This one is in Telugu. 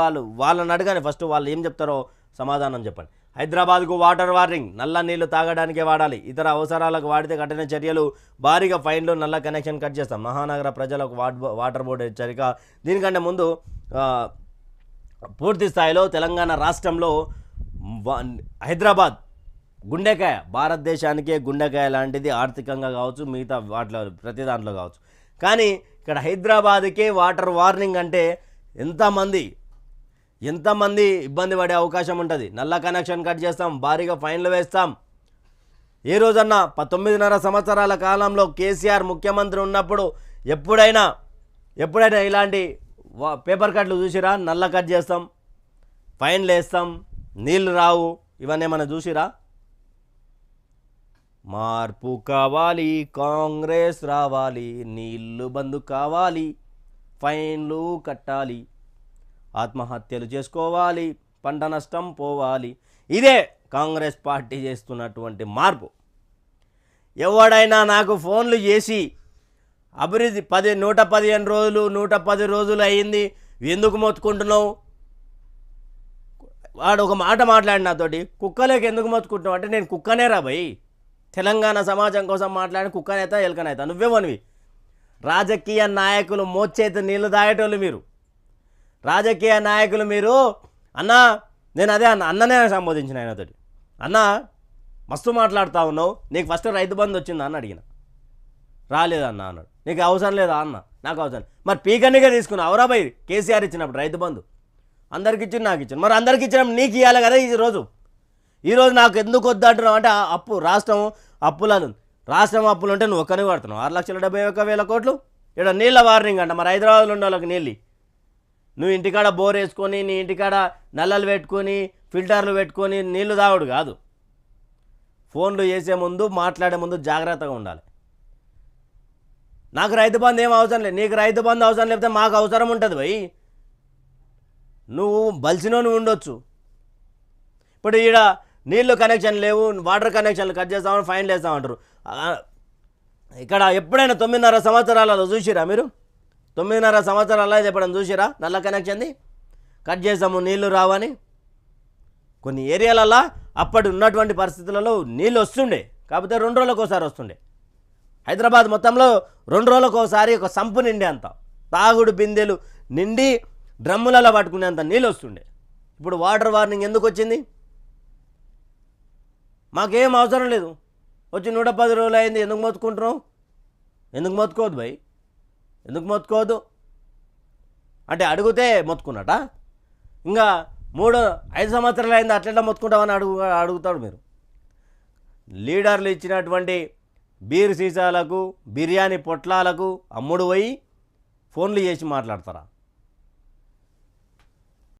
వాళ్ళు వాళ్ళని అడగానే ఫస్ట్ వాళ్ళు ఏం చెప్తారో సమాధానం చెప్పండి. హైదరాబాద్కు వాటర్ వార్నింగ్ నల్ల నీళ్ళు తాగడానికే వాడాలి. ఇతర అవసరాలకు వాడితే కఠిన చర్యలు భారీగా ఫైన్లు నల్ల కనెక్షన్ కట్ చేస్తాం. మహానగర ప్రజలకు వాటర్ బోర్డు హెచ్చరిక. దీనికంటే ముందు పూర్తి స్థాయిలో తెలంగాణ రాష్ట్రంలో హైదరాబాద్ గుండెకాయ భారతదేశానికే గుండెకాయ లాంటిది ఆర్థికంగా కావచ్చు మిగతా వాటిలో ప్రతి దాంట్లో కావచ్చు. కానీ ఇక్కడ హైదరాబాద్కే వాటర్ వార్నింగ్ అంటే ఎంతమంది ఎంతమంది ఇబ్బంది పడే అవకాశం ఉంటుంది. నల్ల కనెక్షన్ కట్ చేస్తాం భారీగా ఫైన్లు వేస్తాం. ఏ రోజన్నా పంతొమ్మిదిన్నర సంవత్సరాల కాలంలో కేసీఆర్ ముఖ్యమంత్రి ఉన్నప్పుడు ఎప్పుడైనా ఎప్పుడైనా ఇలాంటి పేపర్ కట్లు చూసిరా? నల్ల కట్ చేస్తాం ఫైన్లు వేస్తాం నీళ్ళు రావు ఇవన్నీ ఏమైనా చూసిరా? మార్పు కావాలి కాంగ్రెస్ రావాలి నీళ్ళు బంధు కావాలి ఫైన్లు కట్టాలి. ఆత్మహత్యలు చేసుకోవాలి పంట నష్టం పోవాలి. ఇదే కాంగ్రెస్ పార్టీ చేస్తున్నటువంటి మార్పు. ఎవడైనా నాకు ఫోన్లు చేసి అభివృద్ధి పది నూట పదిహేను రోజులు నూట పది రోజులు అయ్యింది ఎందుకు మొత్తుకుంటున్నావు? వాడు ఒక మాట మాట్లాడి నాతోటి కుక్కలోకి ఎందుకు మొత్తుకుంటున్నావు? అంటే నేను కుక్కనే రా భయ్ తెలంగాణ సమాజం కోసం మాట్లాడిన కుక్కనైతా ఎలకనైతా నువ్వేమనివి రాజకీయ నాయకులు మోచేతి నీళ్ళు తాగేటోళ్ళు మీరు. రాజకీయ నాయకులు మీరు అన్నా నేను అదే అన్న అన్ననే సంబోధించిన ఆయనతోటి అన్నా మస్తు మాట్లాడుతూ ఉన్నావు నీకు ఫస్ట్ రైతు బంధు వచ్చిందా అని అడిగిన. రాలేదన్న అన్నాడు. నీకు అవసరం లేదా అన్న? నాకు అవసరం. మరి పీకనిగా తీసుకున్నా అవరా బై కేసీఆర్ ఇచ్చినప్పుడు రైతు బంధు. అందరికి ఇచ్చిన నాకు ఇచ్చిన మరి అందరికి ఇచ్చినప్పుడు నీకు ఇవ్వాలి కదా ఈ రోజు? ఈరోజు నాకు ఎందుకు వద్దంటున్నావు అంటే అప్పు రాష్ట్రం అప్పులను రాష్ట్రం అప్పులు ఉంటే నువ్వు ఒక్కనే పడుతున్నావు ఆరు లక్షల డెబ్బై ఒక్క వేల కోట్లు. ఇక్కడ నీళ్ళ వార్నింగ్ అంట. మరి హైదరాబాద్లో ఉండే వాళ్ళకి నీళ్ళు నువ్వు ఇంటికాడ బోర్ వేసుకొని నీ ఇంటికాడ నల్లలు పెట్టుకొని ఫిల్టర్లు పెట్టుకొని నీళ్ళు తాగుడు కాదు. ఫోన్లు చేసే ముందు మాట్లాడే ముందు జాగ్రత్తగా ఉండాలి. నాకు రైతు బంధు ఏం అవసరం లేదు. నీకు రైతు బంధు అవసరం లేకపోతే మాకు అవసరం ఉంటుంది భయ్ నువ్వు బలిసినోని ఉండొచ్చు. ఇప్పుడు ఈడ నీళ్ళు కనెక్షన్ లేవు వాటర్ కనెక్షన్లు కట్ చేస్తామని ఫైన్లు వేస్తామంటారు ఇక్కడ ఎప్పుడైనా తొమ్మిదిన్నర సంవత్సరాలలో చూసిరా మీరు? తొమ్మిదిన్నర సంవత్సరాల ఇది చూసిరా? నల్ల కనెక్షన్ది కట్ చేసాము నీళ్ళు రావని. కొన్ని ఏరియాలలో అప్పటి ఉన్నటువంటి పరిస్థితులలో నీళ్ళు వస్తుండే. కాకపోతే రెండు రోజులకు ఒకసారి వస్తుండే. హైదరాబాద్ మొత్తంలో రెండు రోజులకు ఒకసారి ఒక సంపు నిండే అంత. తాగుడు బిందెలు నిండి డ్రమ్ములలో పట్టుకునేంత నీళ్ళు వస్తుండే. ఇప్పుడు వాటర్ వార్నింగ్ ఎందుకు వచ్చింది? మాకేం అవసరం లేదు. వచ్చి నూట పది రోజులు అయింది ఎందుకు మొత్తుకుంటున్నావు? ఎందుకు మొత్తుకోవద్దు భయ్? ఎందుకు మొత్తుకోదు అంటే అడిగితే మొత్తుకున్నట ఇంకా మూడు ఐదు సంవత్సరాలు అయింది అట్లా మొత్తుకుంటామని అడుగు అడుగుతాడు మీరు. లీడర్లు ఇచ్చినటువంటి బీర్ సీసాలకు బిర్యానీ పొట్లాలకు అమ్ముడు పోయి ఫోన్లు చేసి మాట్లాడతారా?